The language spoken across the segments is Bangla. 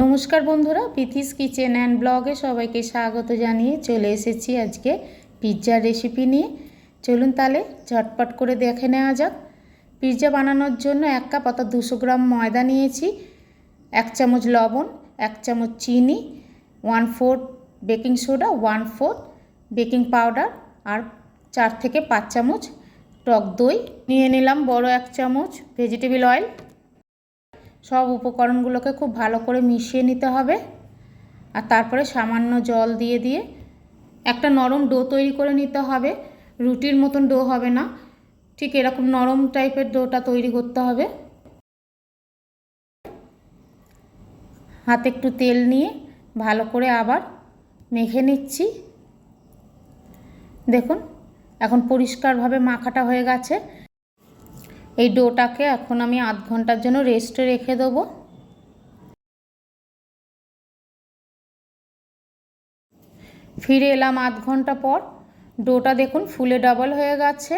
নমস্কার বন্ধুরা পিথিস কিচেন অ্যান্ড ব্লগে সবাইকে স্বাগত জানিয়ে চলে এসেছি আজকে পিৎজার রেসিপি নিয়ে। চলুন তাহলে ঝটপট করে দেখে নেওয়া যাক। পিৎজা বানানোর জন্য এক কাপ অর্থাৎ দুশো গ্রাম ময়দা নিয়েছি, এক চামচ লবণ, এক চামচ চিনি one four baking soda one four baking powder আর চার থেকে পাঁচ চামচ টক দই। নিয়ে নিলাম বড় এক চামচ ভেজিটেবল অয়েল সব উপকরণগুলোকে খুব ভালো করে মিশিয়ে নিতে হবে। আর তারপরে সামান্য জল দিয়ে দিয়ে একটা নরম ডো তৈরি করে নিতে হবে। রুটির মতন ডো হবে না। ঠিক এরকম নরম টাইপের ডোটা তৈরি করতে হবে। হাতে একটু তেল নিয়ে ভালো করে আবার মেখে নিচ্ছি। দেখুন, এখন পরিষ্কারভাবে মাখাটা হয়ে গেছে। এই ডোটাকে এখন আমি আধ ঘণ্টার জন্য রেস্টে রেখে দেবো। ফিরে এলাম আধ ঘণ্টা পর। ডোটা দেখুন ফুলে ডাবল হয়ে গেছে।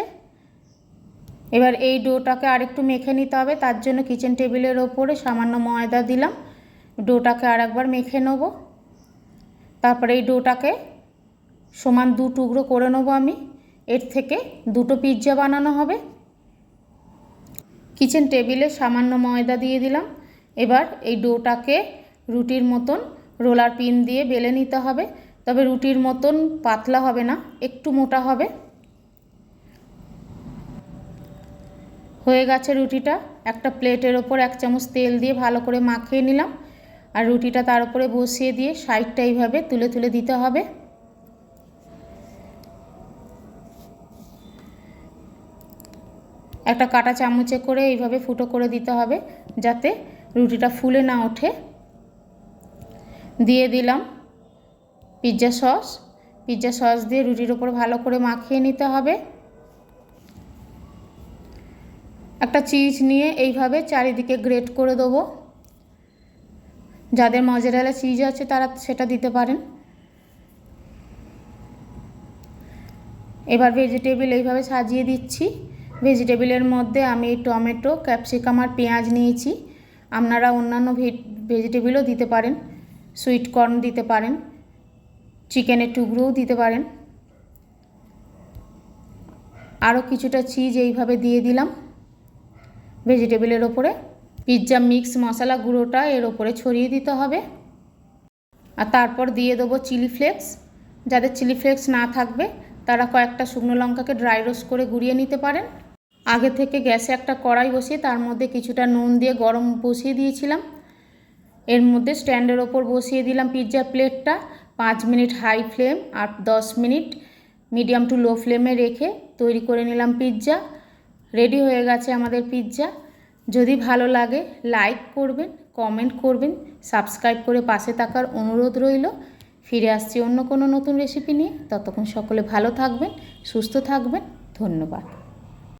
এবার এই ডোটাকে আরেকটু মেখে নিতে হবে, তার জন্য কিচেন টেবিলের ওপরে সামান্য ময়দা দিলাম। ডোটাকে আরেকবার মেখে নেব। তারপরে এই ডোটাকে সমান দু টুকরো করে নেব আমি। এর থেকে দুটো পিৎজা বানানো হবে। কিচেন টেবিলে সামান্য ময়দা দিয়ে দিলাম। এবার এই ডোটাকে রুটির মতন রোলার পিন দিয়ে বেলে নিতে হবে। তবে রুটির মতন পাতলা হবে না, একটু মোটা হবে। হয়ে গেছে রুটিটা। একটা প্লেটের ওপর এক চামচ তেল দিয়ে ভালো করে মাখিয়ে নিলাম। আর রুটিটা তার উপরে বসিয়ে দিয়ে সাইডটা এইভাবে তুলে তুলে দিতে হবে। একটা কাটা চামচে করে এইভাবে ফুটো করে দিতে হবে, যাতে রুটিটা ফুলে না ওঠে। দিয়ে দিলাম পিৎজা সস পিৎজা সস দিয়ে রুটির ওপর ভালো করে মাখিয়ে নিতে হবে। একটা চিজ নিয়ে এইভাবে চারিদিকে গ্রেট করে দেবো। যাদের মজারেলা চিজ আছে তারা সেটা দিতে পারেন। এবার ভেজিটেবিল এইভাবে সাজিয়ে দিচ্ছি। ভেজিটেবিলের মধ্যে আমি টমেটো, ক্যাপসিকাম আর পেঁয়াজ নিয়েছি। আপনারা অন্যান্য ভেজিটেবিলও দিতে পারেন, সুইট কর্ন দিতে পারেন, চিকেনের টুকরোও দিতে পারেন। আরও কিছুটা চিজ এইভাবে দিয়ে দিলাম। ভেজিটেবিলের ওপরে পিৎজা মিক্স মশলা গুঁড়োটা এর ওপরে ছড়িয়ে দিতে হবে। আর তারপর দিয়ে দেবো চিলি ফ্লেক্স। যাদের চিলি ফ্লেক্স না থাকবে, তারা কয়েকটা শুকনো লঙ্কাকে ড্রাই রোস্ট করে গুঁড়িয়ে নিতে পারেন। আগে থেকে গ্যাসে একটা কড়াই বসিয়ে তার মধ্যে কিছুটা নুন দিয়ে গরম বসিয়ে দিয়েছিলাম। এর মধ্যে স্ট্যান্ডের ওপর বসিয়ে দিলাম পিৎজা প্লেটটা, পাঁচ মিনিট হাই ফ্লেম আর দশ মিনিট মিডিয়াম টু লো ফ্লেমে রেখে তৈরি করে নিলাম পিৎজা। রেডি হয়ে গেছে আমাদের পিৎজা। যদি ভালো লাগে, লাইক করবেন, কমেন্ট করবেন, সাবস্ক্রাইব করে পাশে থাকার অনুরোধ রইল। ফিরে আসছি অন্য কোনো নতুন রেসিপি নিয়ে। ততক্ষণ সকলে ভালো থাকবেন, সুস্থ থাকবেন। ধন্যবাদ।